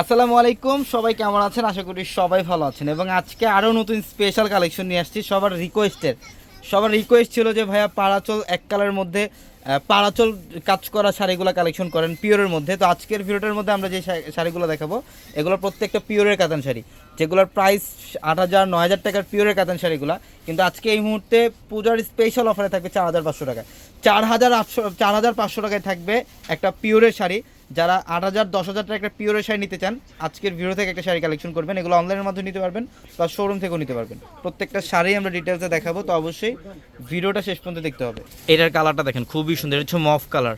আসসালামু আলাইকুম, সবাই কেমন আছেন? আশা করি সবাই ভালো আছেন। এবং আজকে আরও নতুন স্পেশাল কালেকশন নিয়ে আসছি, সবার রিকোয়েস্টের সবার রিকোয়েস্ট ছিল যে, ভাইয়া, পাড়াচল এক কালারের মধ্যে পাড়াচল কাজ করা শাড়িগুলো কালেকশন করেন পিওরের মধ্যে। তো আজকের ভিডিওটার মধ্যে আমরা যে শাড়িগুলো দেখাবো, এগুলো প্রত্যেকটা পিওরের কাতান শাড়ি। যেগুলোর প্রাইস আট হাজার, নয় হাজার টাকার পিওরের কাতান শাড়িগুলো, কিন্তু আজকে এই মুহূর্তে পূজার স্পেশাল অফারে থাকবে চার হাজার পাঁচশো টাকায়। চার হাজার আটশো, চার হাজার পাঁচশো টাকায় থাকবে একটা পিওরের শাড়ি। যারা আট হাজার, দশ হাজার টাকা একটা পিওরের শাড়ি নিতে চান, আজকের ভিডিও থেকে একটা শাড়ি কালেকশন করবেন। এগুলো অনলাইনের মাধ্যমে নিতে পারবেন বা শোরুম থেকেও নিতে পারবেন। প্রত্যেকটা শাড়ি আমরা ডিটেলসে দেখাবো, তো অবশ্যই ভিডিওটা শেষ পর্যন্ত দেখতে হবে। এটার কালারটা দেখেন, খুবই সুন্দর, এটা হচ্ছে মফ কালার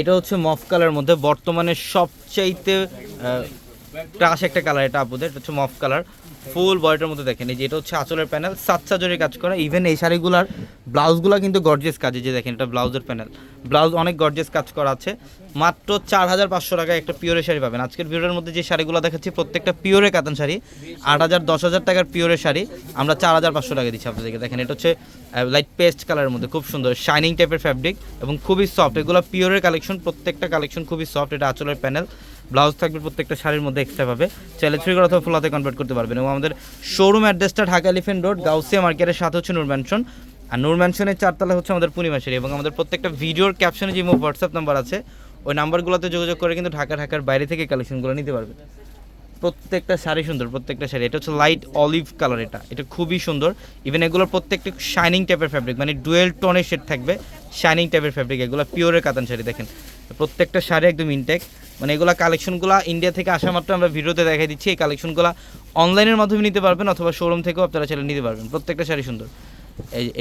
এটা হচ্ছে মফ কালারের মধ্যে বর্তমানে সবচাইতে ক্রাশ একটা কালার এটা আপুদের, এটা হচ্ছে মফ কালার ফুল বডিটার মধ্যে দেখেন, এই যে এটা হচ্ছে আঁচলের প্যানেল সাতসা জোরে কাজ করা ইভেন এই শাড়িগুলার ব্লাউজগুলো কিন্তু গর্জেস কাজে যে দেখেন, এটা ব্লাউজের প্যানেল ব্লাউজ অনেক গর্জেস কাজ করা আছে। মাত্র চার হাজার পাঁচশো টাকায় একটা পিওরের শাড়ি পাবেন। আজকের ভিডিওর মধ্যে যে শাড়িগুলো দেখাচ্ছি, প্রত্যেকটা পিওরে কাতান শাড়ি। আট হাজার, দশ হাজার টাকার পিওরের শাড়ি। আমরা চার হাজার পাঁচশো টাকা দিচ্ছি আপনাদেরকে। দেখেন, এটা হচ্ছে লাইট পেস্ট কালারের মধ্যে। খুব সুন্দর শাইনিং টাইপের ফ্যাব্রিক এবং খুবই সফট এগুলো পিওরের কালেকশন প্রত্যেকটা কালেকশন খুবই সফট এটা আঁচলের প্যানেল ব্লাউজ থাকবে প্রত্যেকটা শাড়ির মধ্যে এক্সট্রা পাবে। চাইলে থ্রি করে অথবা ফুলাতে কনভার্ট করতে পারবেন। এবং আমাদের শোরুম অ্যাড্রেসটা ঢাকা এলিফেন্ট রোড গাউসিয়া মার্কেটের সাথে হচ্ছে নূর ম্যানশন আর নূর ম্যানশনের চারতলা হচ্ছে আমাদের পূর্ণিমা শাড়ি এবং আমাদের প্রত্যেকটা ভিডিওর ক্যাপশনে যে হোয়াটসঅ্যাপ নাম্বার আছে, ওই নাম্বারগুলোতে যোগাযোগ করে কিন্তু ঢাকা, ঢাকার বাইরে থেকে কালেকশনগুলো নিতে পারবেন। প্রত্যেকটা শাড়ি সুন্দর, প্রত্যেকটা শাড়ি। এটা হচ্ছে লাইট অলিভ কালার এটা। এটা খুবই সুন্দর। ইভেন এগুলোর প্রত্যেকটা শাইনিং টাইপের ফ্যাব্রিক মানে ডুয়েল টোনের শেড থাকবে শাইনিং টাইপের ফ্যাব্রিক এগুলো পিওরের কাতান শাড়ি দেখেন। প্রত্যেকটা শাড়ি একদম ইনটেক মানে এগুলো কালেকশনগুলো ইন্ডিয়া থেকে আসা মাত্র আমরা ভিডিওতে দেখাই দিচ্ছি। এই কালেকশনগুলো অনলাইনের মাধ্যমে নিতে পারবেন অথবা শোরুম থেকেও আপনারা ছেলে নিতে পারবেন। প্রত্যেকটা শাড়ি সুন্দর।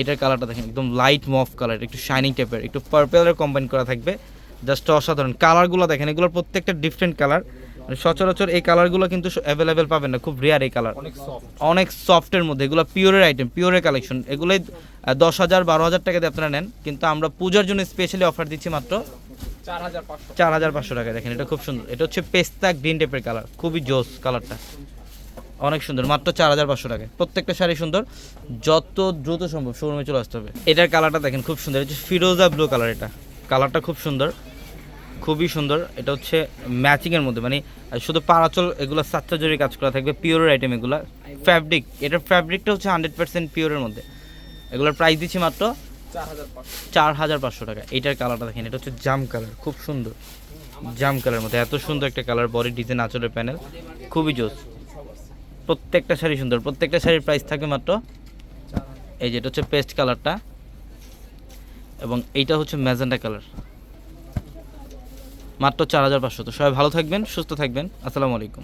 এটার কালারটা দেখেন একদম লাইট মফ কালার একটু শাইনিং টাইপের একটু পার্পেলের কম্বাইন করা থাকবে। জাস্ট অসাধারণ। কালারগুলো দেখেন এগুলোর প্রত্যেকটা ডিফারেন্ট কালার মানে সচরাচর এই কালারগুলো কিন্তু অ্যাভেলেবেল পাবেন না খুব রেয়ার এই কালার অনেক সফটের মধ্যে এগুলো পিওরের আইটেম পিওরের কালেকশন এগুলোই দশ হাজার বারো হাজার টাকা দিয়ে আপনারা নেন কিন্তু আমরা পূজার জন্য স্পেশালি অফার দিচ্ছি মাত্র চার হাজার পাঁচশো। টাকা দেখেন এটা খুব সুন্দর। এটা হচ্ছে পেস্তা গ্রিন টাইপের কালার খুবই জোস কালারটা অনেক সুন্দর, মাত্র চার হাজার পাঁচশো টাকা প্রত্যেকটা শাড়ি সুন্দর, যত দ্রুত সম্ভব শোরুমে চলে আসতে হবে। এটার কালারটা দেখেন, খুব সুন্দর। এটা ফিরোজা ব্লু কালার এটা। কালারটা খুব সুন্দর, খুবই সুন্দর। এটা হচ্ছে ম্যাচিংয়ের মধ্যে মানে শুধু পারাচল এগুলো সাতটা জরি কাজ করা থাকবে পিওরের আইটেম এগুলো। ফ্যাব্রিক এটার ফ্যাব্রিকটা হচ্ছে হান্ড্রেড পার্সেন্ট পিওরের মধ্যে। এগুলোর প্রাইস দিচ্ছি মাত্র চার হাজার পাঁচশো। টাকা। এটার কালারটা দেখেন, এটা হচ্ছে জাম কালার খুব সুন্দর। জাম কালার মধ্যে। এত সুন্দর একটা কালার বডি ডিজাইন আঁচলের প্যানেল খুবই জোস। প্রত্যেকটা শাড়ি সুন্দর। প্রত্যেকটা শাড়ির প্রাইস থাকে মাত্র এই যে এটা হচ্ছে পেস্ট কালারটা এবং এইটা হচ্ছে ম্যাজেন্ডা কালার মাত্র চার হাজার পাঁচশো। তো সবাই ভালো থাকবেন, সুস্থ থাকবেন। আসসালামু আলাইকুম।